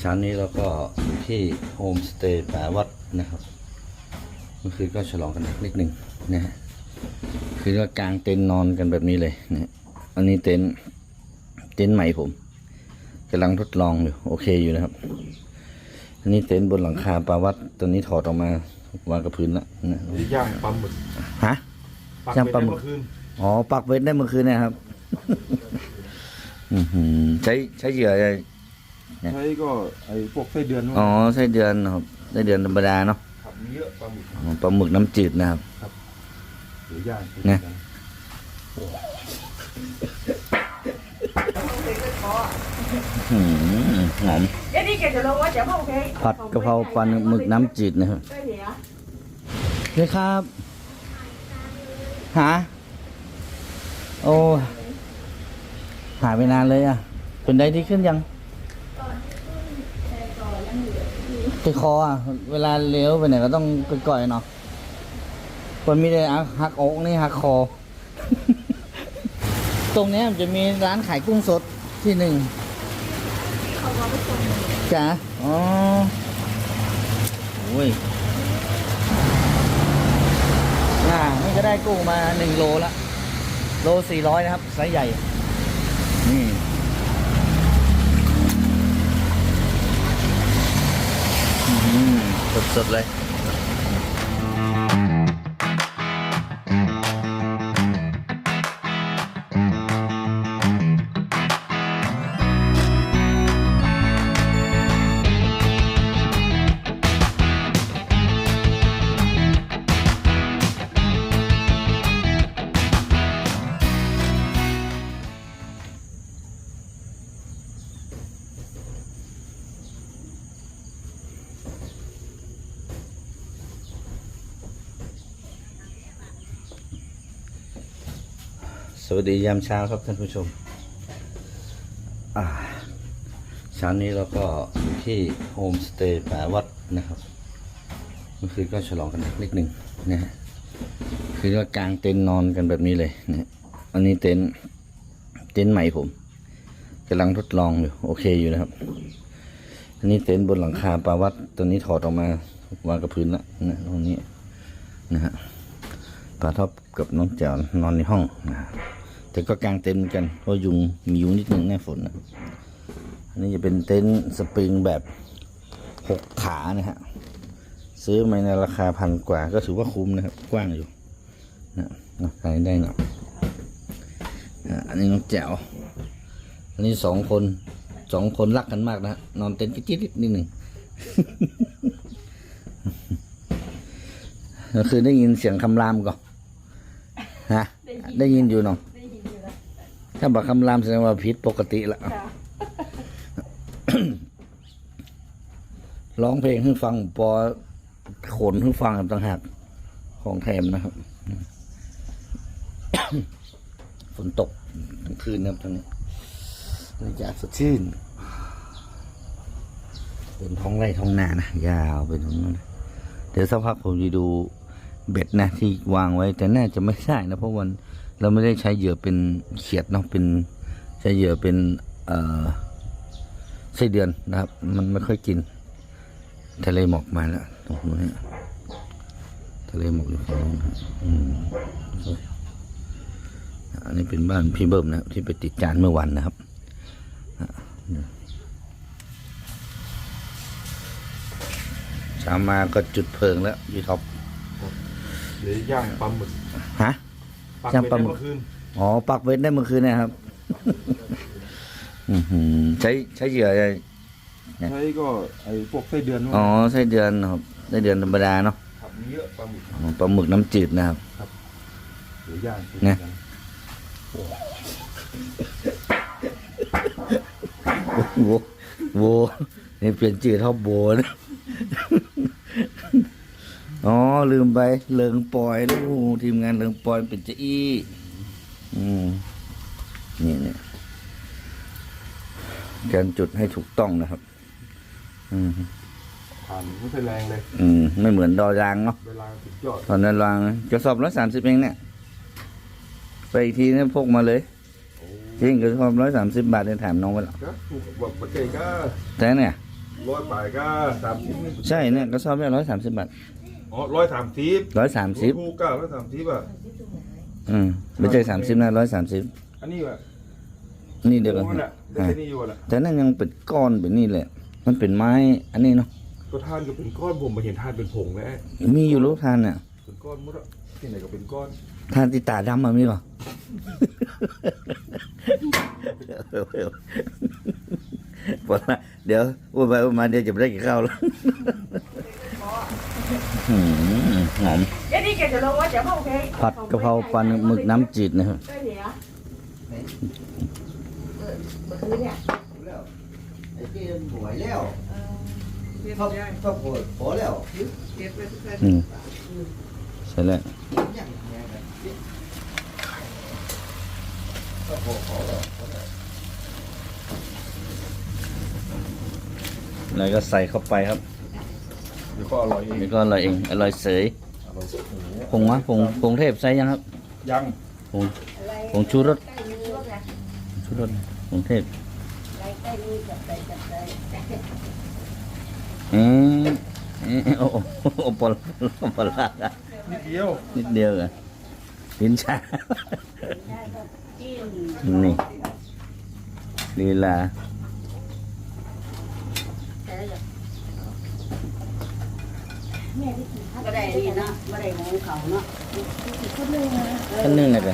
เช้านี้เราก็อยู่ที่โฮมสเตย์ป่าวัดนะครับเมื่อคืนก็ฉลองกันนิดหนึ่งนะฮะคือว่ากางเต็นท์นอนกันแบบนี้เลยนะฮะอันนี้เต็นท์เต็นท์ใหม่ผมกำลังทดลองอยู่โอเคอยู่นะครับ อันนี้เต็นท์บนหลังคาป่าวัดตัวนี้ถอดออกมาวางกับพื้นละนะหรือย่างปลาหมึกฮะปักย่างเบ็ดปลาหมึได้กเมื่อคืนอ๋อปักเว้นได้เมื่อคืนเนะครับอื้อหือใช้ใช้เหยื่ออะไร ใช้ก็ไอ้พวกไส้เดือนอ๋อไส้เดือนนะครับไส้เดือนธรรมดาเนาะครับมีเยอะปลาหมึกอ๋อปลาหมึกน้ำจืดนะครับหรือย่างนะอืมหอม cái đi kìa luôn quá chở không ok ผัดกะเพราปลาหมึกน้ำจืดนะครับ cái gì hả เลยครับหาโอ้หายไปนานเลยอะเป็นได้ที่ขึ้นยัง ติดคออะ เวลาเลี้ยวไปไหนก็ต้องก่อยๆเนาะคนมีแต่หักอกนี่หักคอ ตรงนี้มันจะมีร้านขายกุ้งสดที่หนึ่งจ้ะอ๋อโอ้ยอ่านี่ก็ได้กุ้งมาหนึ่งโลละ โลสี่ร้อยนะครับไซส์ใหญ่ นี่ สดสดๆเลย วัสดียามเช้าครับท่านผู้ชมเช้านี้เราก็อยู่ที่โฮมสเตย์ป่าวัดนะครับ เมื่อคืนก็ฉลองกันนิดนึงนะฮะคือว่ากางเต็นท์นอนกันแบบนี้เลยนะอันนี้เต็นท์เต็นท์ใหม่ผมกำลังทดลองอยู่โอเคอยู่นะครับ อันนี้เต็นท์บนหลังคาป่าวัดตัวนี้ถอดออกมาวางกับพื้นละนะตรงนี้นะฮะปลาท็อปกับน้องแจ๋วนอนในห้องนะ แต่ก็กางเต็นท์เหมือนกันเพราะยุงมียุงนิดหนึ่งหน้าฝนนะอันนี้จะเป็นเต็นท์สปริงแบบหกขานะฮะซื้อมาในราคาพันกว่า ก็ถือว่าคุ้มนะครับ กว้างอยู่นะนะใครได้เนาะอะอันนี้น้องแจ๋วอันนี้สองคนสองคนรักกันมากนะฮะนอนเต็นท์จิ๊ดๆนิดหนึ่งก็คือได้ยินเสียงคำรามก่อนฮะได้ยินอยู่เนาะ ถ้าบอกคำรามแสดงว่าผิดปกติละ Dạ. ร้องเพลงให้ฟังปอขนให้ฟังต่างหากของแถมนะครับ ฝนตกทั้งคืนนะครับตอนนี้บรรยากาศสดชื่น เป็นท้องไร่ท้องนานะยาวไปตรงนั้นนะเดี๋ยวสักพักผมจะดูเบ็ดนะที่วางไว้ แต่น่าจะไม่ใช่นะเพราะวัน เราไม่ได้ใช้เหยื่อเป็นเขียดเนาะเป็นใช้เหยื่อเป็นเอ่อไส้เดือนนะครับ มันไม่ค่อยกิน ทะเลหมอกมาแล้วตรงนู้นเนี่ยทะเลหมอกอยู่ฝั่งนู้นนะอืมสวยอันนี้เป็นบ้านพี่เบิ้มนะครับที่ไปติดจานเมื่อวันนะครับอะเช้ามาก็จุดเพลิงแล้วพี่ท็อปหรือย่างปลาหมึกฮะปัก ย่างเบ็ดปลาได้หมึกเมื่อคืนอ๋อปักเว้นได้เมื่อคืนเนะครับ อือหือใช้ใช้เหยื่ออะไรเนี่ยใช้ก็ไอ้พวกไส้เดือนอ๋อไส้เดือนนะครับไส้เดือนธรรมดาเนาะครับมีเยอะปลาหมึกอ๋อปลาหมึกน้ำจืดนะครับ หรือย่างนะ โวโวนี่เปลี่ยนชื่อเท่าโบนะ อ๋อ ลืมไปเลิงปล่อยลูกทีมงานเลิงปล่อยเป็นเจะอี้อืมนี่เนี่ยการจุดให้ถูกต้องนะครับ อืมผ่านไม่ใช่แรงเลยอืมไม่เหมือนดอยางเนาะเวลาสุดยอดตอนนั้นวางกระสอบร้อยสามสิบเองเนี่ย ไปอีกทีเนี่ยพกมาเลยจริงกระสอบร้อยสามสิบบาทเนี่ยแถมน้องไปแล้วก็ถูกกว่าปัจจัยก็แต่เนี่ยร้อยปลายก็สามสิบนี่ใช่เนี่ยกระสอบเนี่ยร้อยสามสิบบาท อ๋อร้อยสามสิบร้อยสามสิบถูกเก้าร้อยสามสิบอะอืมไม่ใช่สามสิบนะร้อยสามสิบอันนี้ว่ะนี่เดียวกันโอ้น่ะได้อ่าแค่นี้อยู่แหละแต่นั่นยังเป็นก้อนเป็นนี่แหละ มันเป็นไม้ อันนี้เนาะก็ทานก็เป็นก้อนผมมาเห็นทานเป็นผงแล้วมีอยู่รู้ทานเนี่ยเป็นก้อนหมดอะที่ไหนก็เป็นก้อนทานติตาดำมามีก่อพอละเดี๋ยวอ้วนไปอ้วนมาเดี๋ยวจะไม่ได้กินข้าวแล้ว หืมหอมเดี๋ยวนี้แกจะลงว่าจะพ่อเพยผัดกะเพราปลาหมึกน้ำจืดนะครับได้เหรอเออเมื่อคืนเนี่ยแล้วไอ้ที่หวยแล้วเออเรียบชอบร้อยชอบโหดพอแล้วเก็บไว้ทุกคนอืมใช่แล้วยังยังกันชอบโหดพอแล้วแล้วก็ใส่เข้าไปครับเดี๋ยวก็อร่อยเองแล้วก็อร่อยเองอร่อยเสยอร่อยโอ้โหผงวะผงผงเทพใส่ยังครับยังผงผงชูรสใกล้มีรถไงชูรสผงเทพใกล้ใกล้มีจับใจจับใจอืมอืมโอ้โหโอ้ปลาปลานิดเดียวนิดเดียวอะลิ้นชาจิ้มนี่ลีลา ก็ได้นี่เนาะไม่ได้หมูเขาเนาะขั้นหนึ่งนะกัน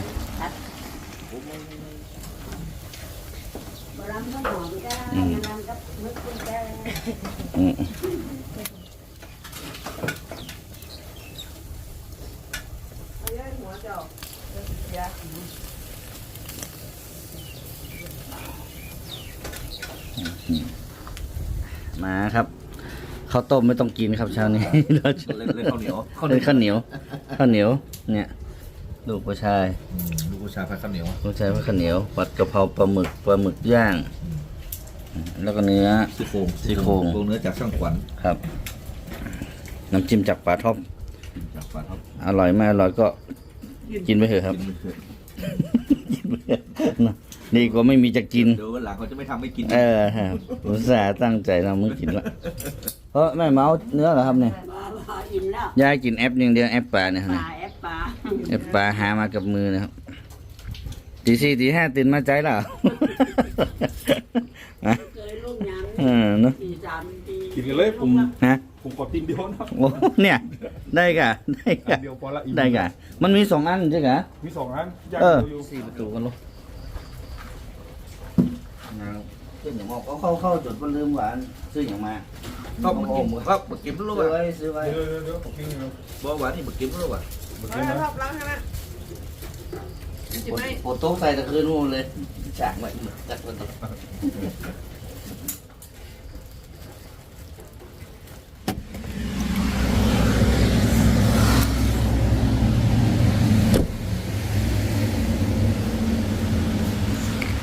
บรก็หอมจ้ารำก็มึกคุณจ้าอืมเอาเยอะหัวเจ้าเสียมาครับ ข้าวต้มไม่ต้องกินครับเช้านี้เราจะเล่นเล่นข้าวเหนียวเล่นข้าวเหนียวข้าวเหนียวเนี่ยลูกผู้ชายลูกผู้ชายพัดข้าวเหนียวลูกชายว่าข้าวเหนียวผัดกะเพราปลาหมึกปลาหมึกย่าง แล้วก็เนื้อซี่โครงซี่โครงโครงเนื้อจากช่างขวัญครับน้ำจิ้มจากปลาท็อปจากขวัญครับอร่อยไม่อร่อยก็กินไปเถอะครับกินไม่เคยกินไปเถอะนะดีกว่าไม่มีจะกินเดี๋ยววันหลังเขาจะไม่ทำให้กิน เออครับอุตส่าห์ตั้งใจทำไม่กินละ เพราะแม่เมาเนื้อเหรอครับเนี่ยอิ่มแล้วยายกินแอปอย่างเดียวแอปปลาเนี่ยปนะลาแอปปลาแอปปลาหามากับมือนะครับตีสี่ตีห้าตื่นมาใจแล้วฮะเคยลูกยังเออเนอะสี่สามปีกินกันเลยผมฮะผมขอตินเดียวนะโอ้เนี่ย ได้กะได้อักะนเดียวพอละอิ่มได้กะมันมีสองอันใช่กะมีสองอันย่างเออเดียวอยู่สี่ประตูกันลูก ขึ้นอย่างบอกเขาเข้าเข้าจุดมันลืมหวานซื้ออย่างมาก็มากินครับมากินไม่รู้ซื้อว่าไว้ซื้อไว้เดี๋ยวเดี๋ยวเดี๋ยวผมกินเดี๋ยวบอกหวานนี่มากินไม่รู้ว่าผมเอากินละนะรอบล้างใช่ไหมจิบไหมโปโต๊ะใส่ตะคืนนู่นเลยจากไว้จากวันนี้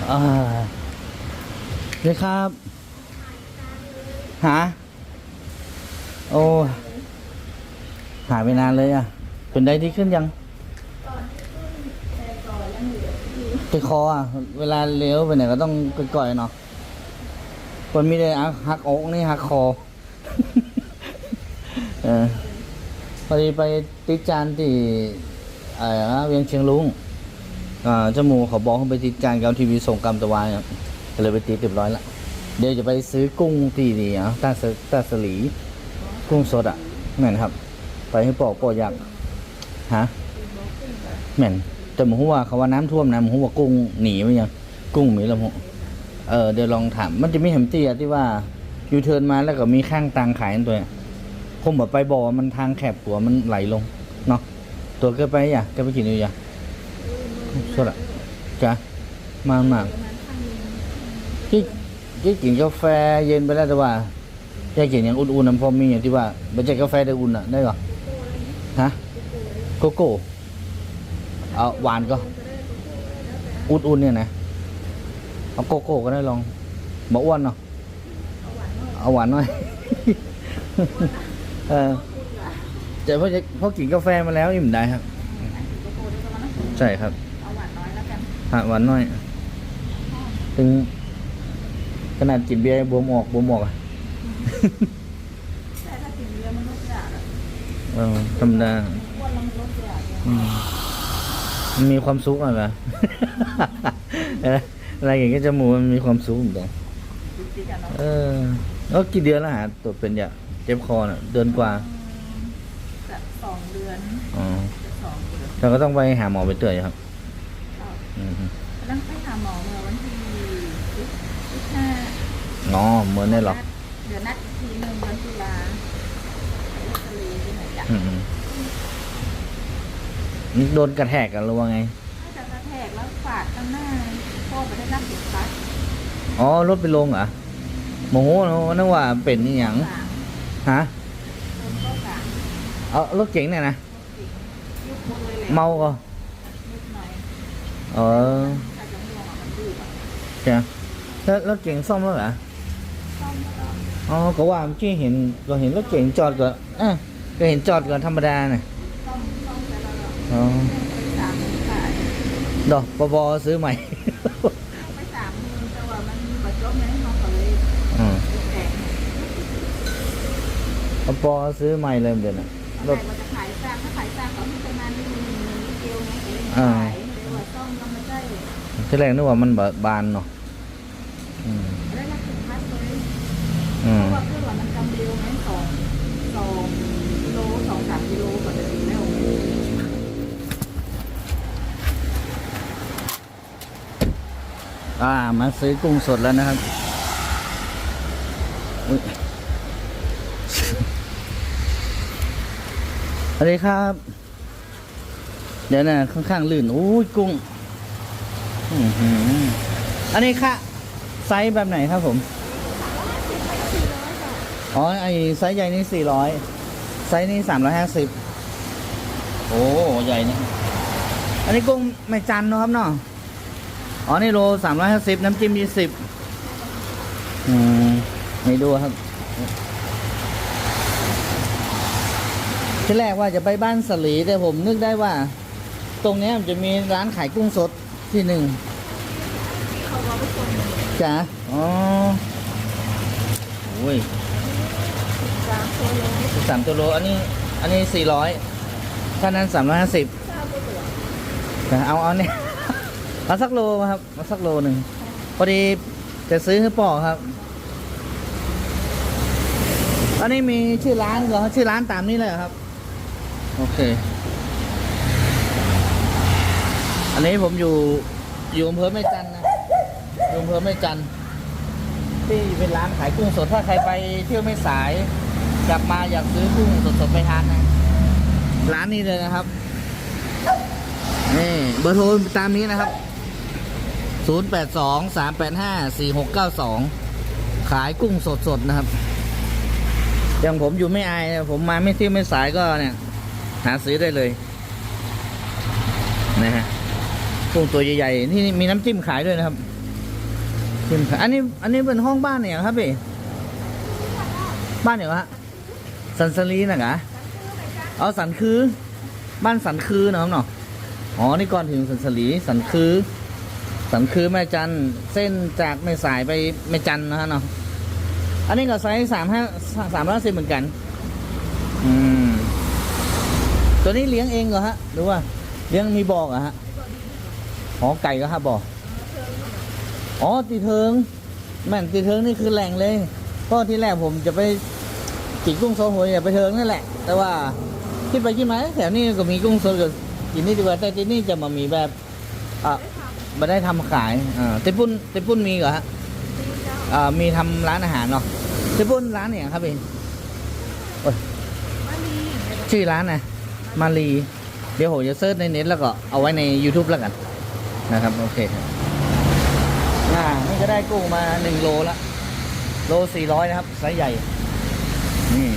อ่า เลยครับหาโอ้หายไปนานเลยอะ เป็นได้ดีขึ้นยังไปคออะ เวลาเลี้ยวไปไหนก็ต้องก่อยๆเนาะคนมีได้หักอกนี่หักคอ เออพอดีไปติดจานที่เอ่อเวียงเชียงลุงอ่าเจ้าหมูเขาบอกเขาไปติดจานกับทีวีส่งกรรมตะวันครับ ก็เลยไปติดเรียบร้อยละเดี๋ยวจะไปซื้อกุ้งตีนี่อะตาสตาสลี กุ้งสดอะแม่นครับ ไปให้ปอกปอกอยากฮะแม่นแต่หมูว่าเขาว่าน้ำท่วมนะหมูว่ากุ้งหนีไปยังกุ้งหมีละหมูเออเดี๋ยวลองถามมันจะมีแหมเตียที่ว่ายูเทิร์นมาแล้วก็มีข้างตังขายอันตัวเนี่ยผมแบบไปบอกว่ามันทางแคบตัวมันไหลลงเนาะตัวเก็ไปอย่าเก็ไปกินอยู่อย่าสดอะจ้ะมามา ที่ที่กินกาแฟเย็นไปแล้วแต่ว่าแค่กินอย่างอุ่นๆนะพอมีอย่างที่ว่าไม่ใช่กาแฟได้อุ่นอะได้หรอฮะโกโก้เอาหวานก็อุ่นๆเนี่ยนะเอาโกโก้ก็ได้ลองบออ้วนเนาะเอาหวานหน่อยเออแต่เพราะจเพราะกินกาแฟมาแล้วอิ่มได้ครับ ใช่ครับ เอาหวานน้อยแล้วกันหาหวานน่อย ถึง นาดจิบเบียร์บวมออกบวมออกอะแต่ถ้ากินเยอะมันลดยากอะเออธรรมดาอ้วนแล้วมันลดยากเนี่ยอืมมันมีความสุขอะไรเอออะไรอย่างเงี้ยจมูกมันมีความสุขเหมือนกันติดติดกันเนาะเออแล้วกี่เดือนแล้วหาตัวเป็นอย่างเจ็บคอน่ะ เดือนกว่าจะสองเดือนอ๋อจะสองเดือนเราก็ต้องไปหาหมอไปเตือนครับเอาอืมแล้วไปหาหมอเมื่อวันที่สิบห้า อ๋อเหมือนได้หรอเดี๋ยวนัดอีกทีหนึ่งวันตุลาไปเอ็กซเรย์ที่ไหนจ้ะอืมนี่โดนกระแทกกันหรือว่าไงน่าจะกระแทกแล้วฝาดข้างหน้าพ่อไปได้รับเสียบคัดอ๋อรถไปลงเหรอโมโหเนอะนึกว่าเป็นนี่หยังสามฮะคนก็สามเอารถเก๋งเนี่ยนะยุบหมดเลยแหละเมาก็นิดหน่อยเออถ้าจะง่วงอะมันดื้ออะจ้ะแล้วรถเก๋งซ่อมแล้วเหรอซ่ อมแล้วอ๋อก็ว่าเมื่อกี้เห็นก็เห็นรถเก๋งจอดก่อนเอ้ยก็เห็นจอดก่อนธรรมดาน่ะซ่อมซ่อมไปแล้วเหรออ๋อไปสามหมื่นขายดอกปบซื้อใหม่ไปสามหมื่นแต่ว่ามันบัดจบไงเขาก็เลยอืมแตกปบซื้อใหม่เลยเดี๋ยวน่ะรถมันจะขายซากถ้าขายซากเขาไม่ประมาณนี้มันมีเกลียวไงเองอ่าขายเลยว่าซ่อมก็ไม่ได้ที่แรกนึกว่ามันบานเนาะอืม แล้วก็ถึงพัดเลย อื เพราะว่าเครื่องมันจำเร็วไหมสองสองกิโลสองสามกิโลกว่าจะถึงแล้วอ่ามาซื้อกุ้งสดแล้วนะครับสวัสดีครับ เดี๋ยวนะข้างๆลื่นโอ้ยกุ้งอันนี้ค่ะไซส์แบบไหนครับผม อ๋อไอไซส์ใหญ่นี่สี่ร้อยไซส์นี่สามร้อยห้าสิบโอ้ใหญ่นะอันนี้กุ้งไม่จันทร์เนอะครับเนาะอ๋อนี่โลสามร้อยห้าสิบน้ำจิ้มยี่สิบอืมไม่ดูครับที่แรกว่าจะไปบ้านสลีแต่ผมนึกได้ว่า ตรงเนี้ยมันจะมีร้านขายกุ้งสดที่หนึ่งเขาว่าไปส่งจ้ะอ๋อโอ้ยสามตัวโลสามตัวโลอันนี้อันนี้สี่ร้อยถ้านั้นสามร้อยห้าสิบเก้าตัวตัวแต่เอาเอาเนี่ย เอาสักโลมาครับเอาสักโลหนึ่งพอดีจะซื้อให้ปอครับ อันนี้มีชื่อร้านเหรอชื่อร้านตามนี้เลยเหรอครับ โอเค อันนี้ผมอยู่อยู่อำเภอแม่จันทร์นะอยู่อำเภอแม่จันทร์ที่เป็นร้านขายกุ้งสดถ้าใครไปเที่ยวไม่สาย กลับมาอยากซื้อกุ้งสดๆไปทานนะร้านนี้เลยนะครับนี่เบอร์โทรตามนี้นะครับ 082 385 4692 ขายกุ้งสดๆนะครับ อย่างผมอยู่ไม่อายผมมาไม่เที่ยวไม่สายก็เนี่ย หาซื้อได้เลยนะฮะกุ้งตัวใหญ่ๆนี่มีน้ำจิ้มขายด้วยนะครับจิ้มขายอันนี้ อันนี้เป็นห้องบ้านเนี่ยครับพี่บ้านเนี่ยฮะ สันสลีนะกะเอาสันคือบ้านสันคือนะครับเนาะอ๋อนี่ก่อนถึงสันสลีสันคือ สันคือแม่จันเส้นจากแม่สายไปแม่จันนะฮะเนาะอันนี้ก็ไซส์สามห้าสามร้อยสิบเหมือนกัน อืม ตัวนี้เลี้ยงเองเหรอฮะ หรือว่า เลี้ยงมีบอกเหรอฮะอ๋อไก่ก็ฮะบอกอ๋อตีเทิงแม่นตีเทิงนี่คือแหล่งเลยเพราะที่แรกผมจะไป กินกุ้งโซโหอย่าไปเทิงนั่นแหละ แต่ว่าคิดไปคิดมาแถวนี้ก็มีกุ้งสดกับกินนี่ดีกว่าแต่ที่นี่จะมามีแบบอะมาได้ทำขายอ่าเตปุ้นเตปุ้นมีเหรอฮะอ่ามีทำร้านอาหารเนาะเตปุ้นร้านเนี่ยครับเองชื่อร้านนะมาลีเดี๋ยวผมจะเซิร์ชในเน็ตแล้วก็เอาไว้ใน YouTube แล้วกันนะครับ โอเคครับอ่านี่ก็ได้กุ้งมาหนึ่งโลละโลสี่ร้อยนะครับไซส์ใหญ่ นี่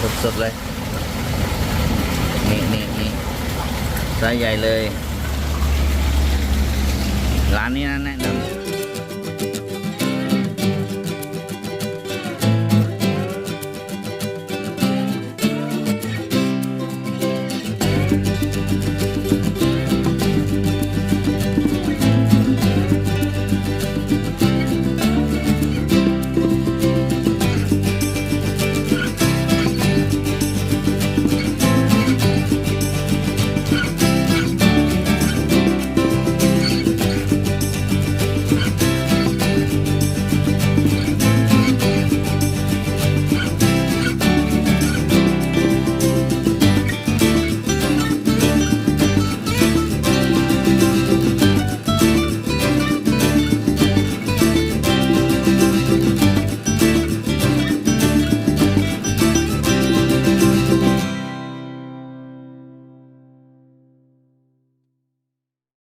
สดสดๆเลย นี่นี่นี่ไซส์ใหญ่เลย ร้านนี้นะแนะนำ